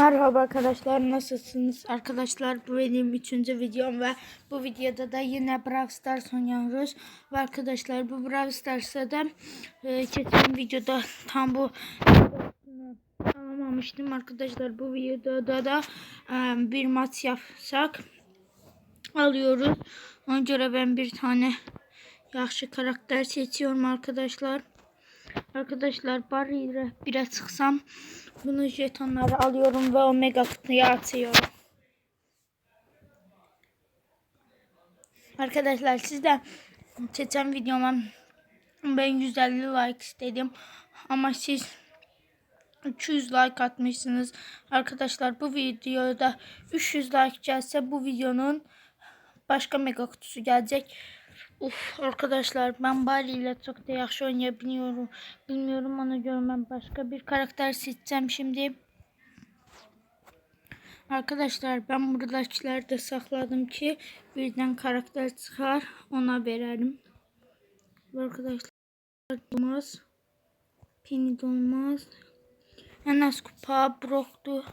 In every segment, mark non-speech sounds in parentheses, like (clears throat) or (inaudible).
Merhaba arkadaşlar nasılsınız? Arkadaşlar bu benim üçüncü videom ve bu videoda da yine Brawl Stars oynuyoruz. Ve arkadaşlar bu Brawl Stars'ta da e, geçen videoda tam bu alamamıştım arkadaşlar. Bu videoda da e, bir maç yapsak alıyoruz. Ona göre ben bir tane yaxşı karakter seçiyorum arkadaşlar. Arkadaşlar bari bire çıksam bunu jetonları alıyorum ve omega kutuya atıyorum. Arkadaşlar sizden geçen videoma ben 150 like istedim ama siz 300 like atmışsınız. Arkadaşlar bu videoda 300 like gelse bu videonun başka mega kutusu gelecek. Uf arkadaşlar ben Bali ile çok da yaxşı oynayabiliyorum. Bilmiyorum ona göre ben başka bir karakter seçeceğim şimdi. Arkadaşlar ben buradakileri de sakladım ki birden karakter çıkar ona verelim. Arkadaşlar olmaz. Penny olmaz. Enes kupa Brock'tu.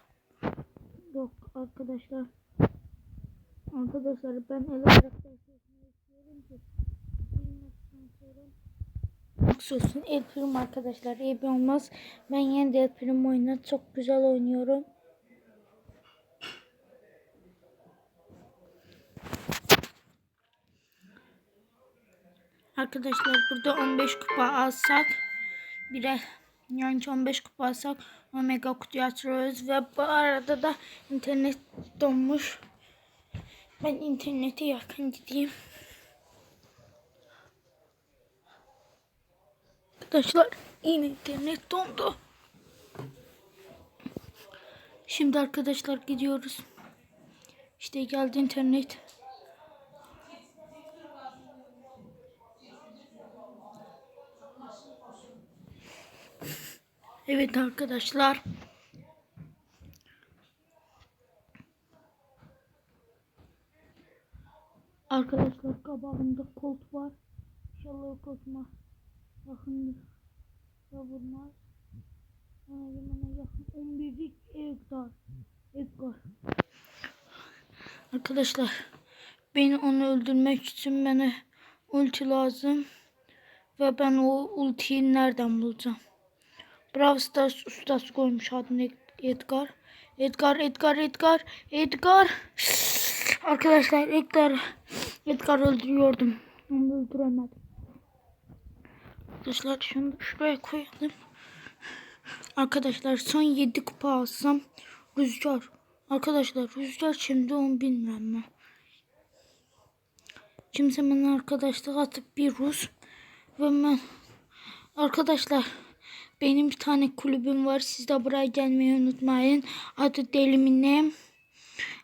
Brock arkadaşlar. Arkadaşlar ben ele karakter Olsun El Prim arkadaşlar iyi bir olmaz. Ben yine de El Prim oyunu çok güzel oynuyorum. Arkadaşlar burada 15 kupa alsak bire yani 15 kupa alsak Omega kutuyu açıyoruz ve bu arada da internet donmuş. Ben internete yakın gideyim. Arkadaşlar yine internet dondu. Şimdi arkadaşlar gidiyoruz. İşte geldi internet. Evet arkadaşlar. Arkadaşlar kabağımda kolt var. İnşallah koltuma yakındır. Ya vurmaz. Bana yemene yakın. 11'lik Edgar. Edgar. Arkadaşlar beni onu öldürmek için bana ulti lazım. Ve ben o ultiyi nereden bulacağım? Brawl Stars ustası koymuş adını Edgar. Edgar, Edgar, Edgar, Edgar. Arkadaşlar Edgar, Edgar öldürüyordum. Onu öldüremedim. Arkadaşlar şunu şuraya koyalım. Arkadaşlar son 7 kupa alsam rüzgar. Arkadaşlar rüzgar şimdi onu bilmem ben. Kimse bana arkadaşlık atıp bir Rus ve ben arkadaşlar benim bir tane kulübüm var. Siz de buraya gelmeyi unutmayın. Adı Deliminem.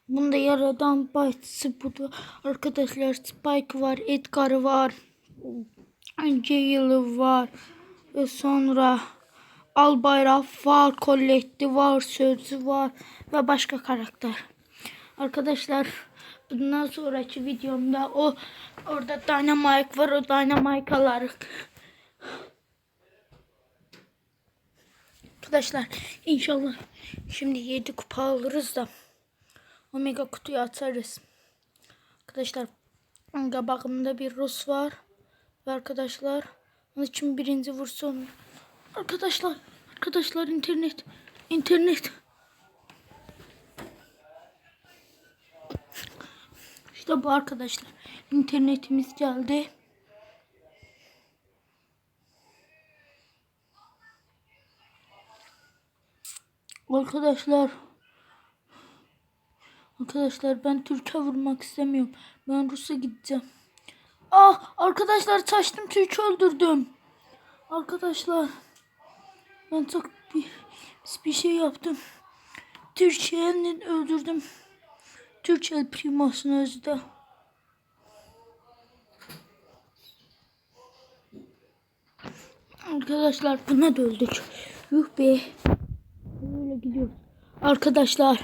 Bunda yaradan bahçesi budur. Arkadaşlar Spike var. Edgar var. Jailer var. Ve sonra Albayrak var. Colette var. Sözü var. Ve başka karakter. Arkadaşlar bundan sonraki videomda o orada Dynamite var. O Dynamite alarak. Arkadaşlar inşallah şimdi 7 kupa alırız da Omega kutuyu atarız. Arkadaşlar kabağımda bir Rus var. Ve arkadaşlar onun için birinci vursun. Arkadaşlar arkadaşlar internet internet İşte bu arkadaşlar internetimiz geldi. Arkadaşlar Arkadaşlar ben Türk'e vurmak istemiyorum. Ben Rus'a gideceğim. Ah arkadaşlar saçtım Türk'ü öldürdüm. Arkadaşlar ben çok bir, bir şey yaptım. Türkçe'nin öldürdüm. Türkçe primasını özde. Arkadaşlar buna da öldük. Yuh be. Böyle gidiyor. Arkadaşlar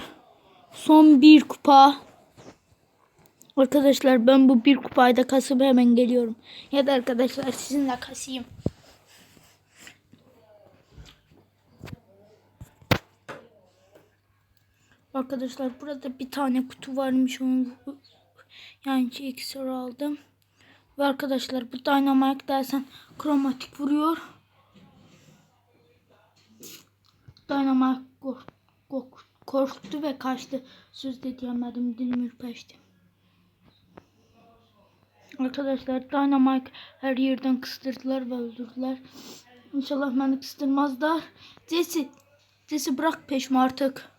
son bir kupa. Arkadaşlar ben bu bir kupayda kasıp hemen geliyorum. Ya da arkadaşlar sizinle kasayım. Arkadaşlar burada bir tane kutu varmış onu yani iksir aldım. Ve arkadaşlar bu Dynamite dersen kromatik vuruyor. Dynamite kork, kork, korktu ve kaçtı. Söz de diyemedim dilim ürpeşti. Arkadaşlar Dynamite her yerden kıstırdılar ve öldürdüler. İnşallah beni kıstırmazlar. Jesse, Jesse bırak peşimi artık.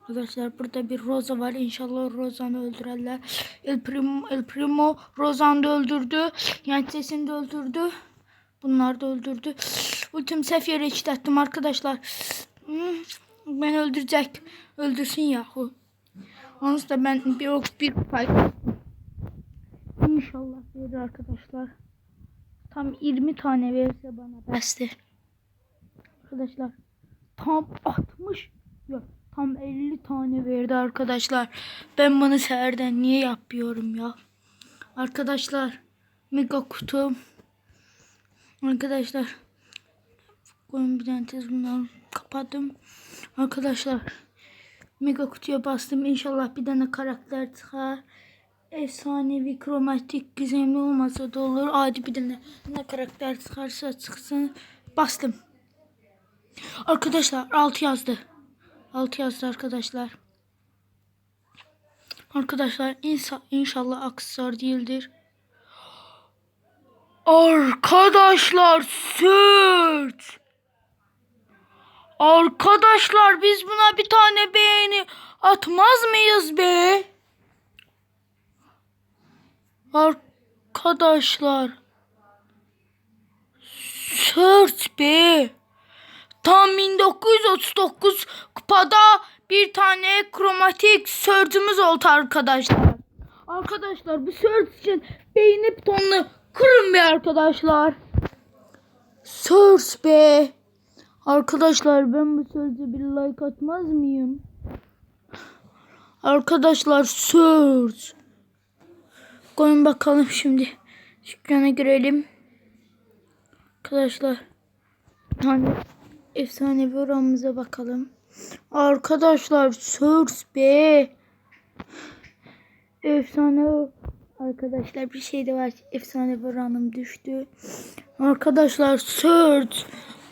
Arkadaşlar burada bir Rosa var. İnşallah Rosa'nı öldürürler. El Primo, El Primo Rosa'nı da öldürdü. Yani sesini de öldürdü. Bunlar da öldürdü. Ultim sefere işlettim arkadaşlar. Hmm, Ben öldürecek. Öldürsün yahu. Onu da ben bir ok bir pay. İnşallah verir arkadaşlar. Tam 20 tane verirse bana beste. Arkadaşlar tam 60 yok tam 50 tane verdi arkadaşlar. Ben bunu seherden niye yapıyorum ya? Arkadaşlar mega kutum. Arkadaşlar koyun tane tez bunları kapattım. Arkadaşlar mega kutuya bastım. İnşallah bir tane karakter çıkar. Efsanevi kromatik gizemli olmasa da olur. Adi bir tane ne karakter çıkarsa çıksın. Bastım. Arkadaşlar 6 yazdı. 6 yazdı arkadaşlar. Arkadaşlar insa, inşallah aksar değildir. Arkadaşlar süt. Arkadaşlar biz buna bir tane beğeni atmaz mıyız be? Arkadaşlar. Süt be. Tam 1939 kupada bir tane kromatik sörcümüz oldu arkadaşlar. Arkadaşlar bu sörc için beğeni butonunu kırın be arkadaşlar. Sörc be. Arkadaşlar ben bu sözde bir like atmaz mıyım? Arkadaşlar sörc. Koyun bakalım şimdi. Dükkana girelim. Arkadaşlar. Bir tane efsanevi oranımıza bakalım. Arkadaşlar Surs be. Efsane Arkadaşlar bir şey de var. Efsane oranım düştü. Arkadaşlar Surs.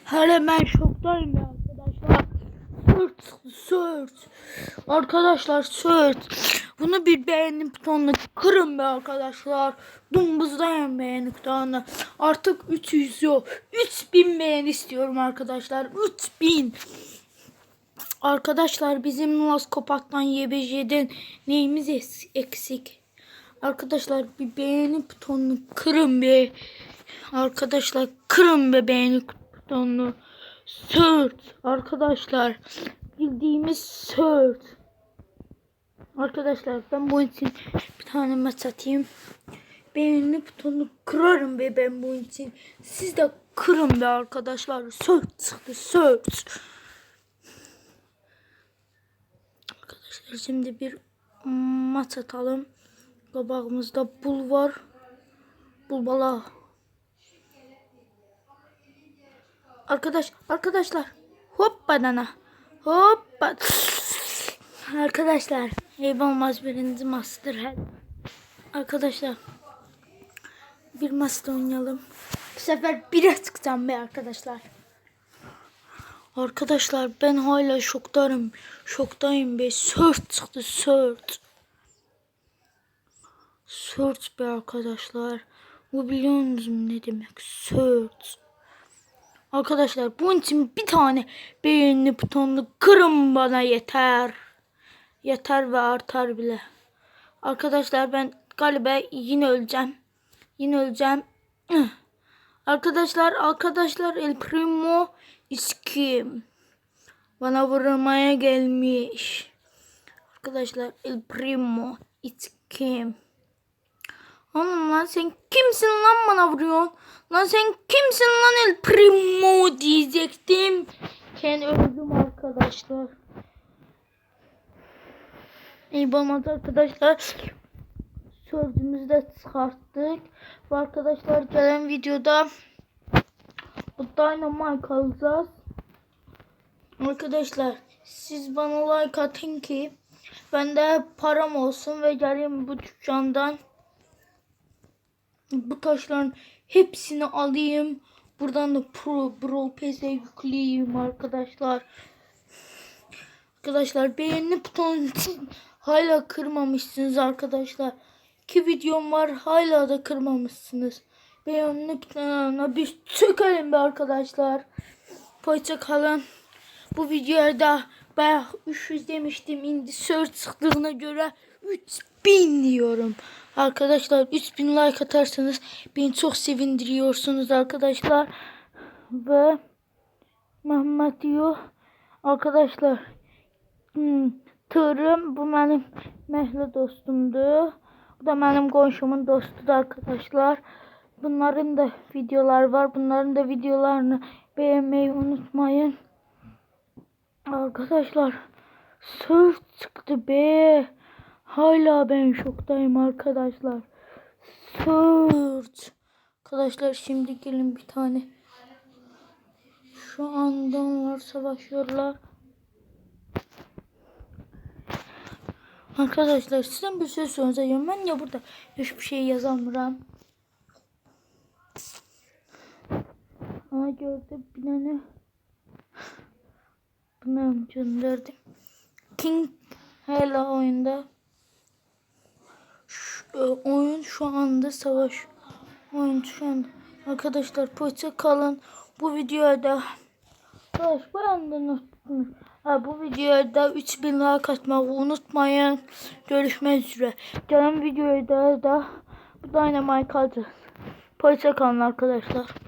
Hele ben şoktayım ya arkadaşlar. Surt, surt. Arkadaşlar surt. Bunu bir beğeni butonuna kırın be arkadaşlar. Dumbuzdayım beğeni butonuna. Artık 300 yok. 3000 beğeni istiyorum arkadaşlar. 3000. Arkadaşlar bizim Laskopat'tan YBJ'den neyimiz eksik? Arkadaşlar bir beğeni butonunu kırın be. Arkadaşlar kırın be beğeni butonunu. Sört arkadaşlar. Bildiğimiz sört. Arkadaşlar ben bu için bir tane maç atayım. Beğeni butonunu kırarım be ben bu için. Siz de kırın be arkadaşlar. Sört çıktı sört. Arkadaşlar şimdi bir maç atalım. Kabağımızda bul var. Bulbala. Arkadaş, arkadaşlar. Hop banana. Hoppa. (laughs) Arkadaşlar. Eyvah olmaz birinci master head. Arkadaşlar. Bir master oynayalım. Bu sefer bire çıkacağım be arkadaşlar. Arkadaşlar ben hala şoktayım. Şoktayım be. Sört çıktı sört. Sört be arkadaşlar. Bu biliyor musunuz ne demek? Sört. Arkadaşlar bunun için bir tane beğeni butonunu kırın bana yeter. Yeter ve artar bile. Arkadaşlar ben galiba yine öleceğim. Yine öleceğim. (clears throat) Arkadaşlar arkadaşlar El Primo iskim. Bana vurmaya gelmiş. Arkadaşlar El Primo iskim. Oğlum lan sen kimsin lan bana vuruyorsun? Lan sen kimsin lan El Primo diyecektim. Ken öldüm arkadaşlar. İyi olmadı arkadaşlar. sözümüzü de çıkarttık. Ve arkadaşlar gelen videoda bu Dynamite alacağız. Arkadaşlar siz bana like atın ki ben de param olsun ve geleyim bu dükkandan bu taşların hepsini alayım. Buradan da Pro Brawl Pass'e yükleyeyim arkadaşlar. Arkadaşlar beğeni butonunu hala kırmamışsınız arkadaşlar. İki videom var hala da kırmamışsınız. Beğeni butonuna bir çökelim be arkadaşlar. Hoşça kalın. Bu videoda bayağı 300 demiştim. Indi search çıktığına göre 3000 diyorum. Arkadaşlar 3000 like atarsanız beni çok sevindiriyorsunuz arkadaşlar. Ve Mehmet diyor. Arkadaşlar hmm, tırım bu benim mehli dostumdu. Bu da benim komşumun dostudur arkadaşlar. Bunların da videolar var. Bunların da videolarını beğenmeyi unutmayın. Arkadaşlar surf çıktı be. Hala ben şoktayım arkadaşlar. Surf. Arkadaşlar şimdi gelin bir tane. Şu anda onlar savaşıyorlar. Arkadaşlar sizden bir şey söyleyeceğim. Ben ya burada hiçbir şey yazamıyorum. Ama gördüm bir tane. Bunu gönderdim. King hala oyunda. Şu, e, oyun şu anda savaş. Oyun şu anda. Arkadaşlar poça kalın. Bu videoda Arkadaş unuttum. Ha, bu videoda 3000 like atmayı unutmayın. Görüşmek üzere. Gelen videoda da bu Dynamite kalacak. Poça kalın arkadaşlar.